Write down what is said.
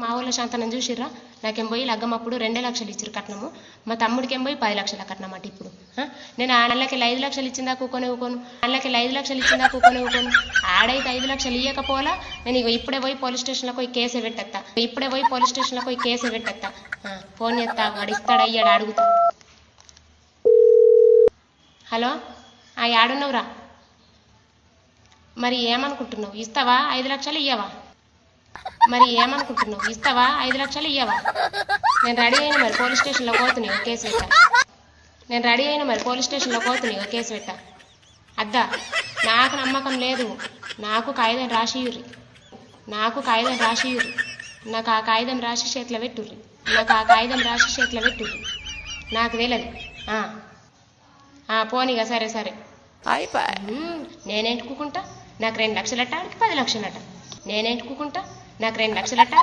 మా ఊళ్ళో శాంతనం చూసిర్రా? నాకేం పోయి లగ్గమప్పుడు రెండే లక్షలు ఇచ్చారు కట్నము. మా తమ్ముడికేం పోయి పది లక్షల కట్నం అట ఇప్పుడు నేను ఆ నెలకి ఐదు లక్షలు ఇచ్చిందా కూకొని ఊకోను? నెలకి ఐదు లక్షలు ఇచ్చిందా కూకొని ఊకోను? ఆడైతే ఐదు లక్షలు ఇవ్వకపోలా నేను ఇక ఇప్పుడే పోయి పోలీస్ స్టేషన్లో పోయి కేసు పెట్టత్తా. ఇప్పుడే పోయి పోలీస్ స్టేషన్లో పోయి కేసు పెట్టేస్తా ఫోన్ చేస్తా వాడు ఇస్తాడా అయ్యాడు అడుగుతా. హలో? ఆ యాడున్నవురా? మరి ఏమనుకుంటున్నావు? ఇస్తావా? ఐదు లక్షలు ఇయ్యవా? మరి ఏమనుకుంటున్నావు? ఇస్తావా? ఐదు లక్షలు ఇయ్యవా? నేను రెడీ అయిన మరి పోలీస్ స్టేషన్లో పోతున్నా ఇగో కేసు పెట్టా. నేను రెడీ అయిన మరి పోలీస్ స్టేషన్లో పోతున్నా ఇగో కేసు పెట్టా. అద్దా నాకు నమ్మకం లేదు. నాకు కాగితం రాసియుర్రి. నాకు కాగితం రాసియుర్రి. నాకు ఆ కాగితం రాసి చేతిలో పెట్టుర్రి. నాకు ఆ కాగితం రాసి చేతిలో పెట్టుర్రి. నాకు తెలియదు. ఆ. ఆ, పోనీగా సరే సరే. నేనేంటుకుంటా? నాకు రెండు లక్షలట ఆడికి పది లక్షలట. నేనేంటుకుంటా? నాకు రెండు లక్షలట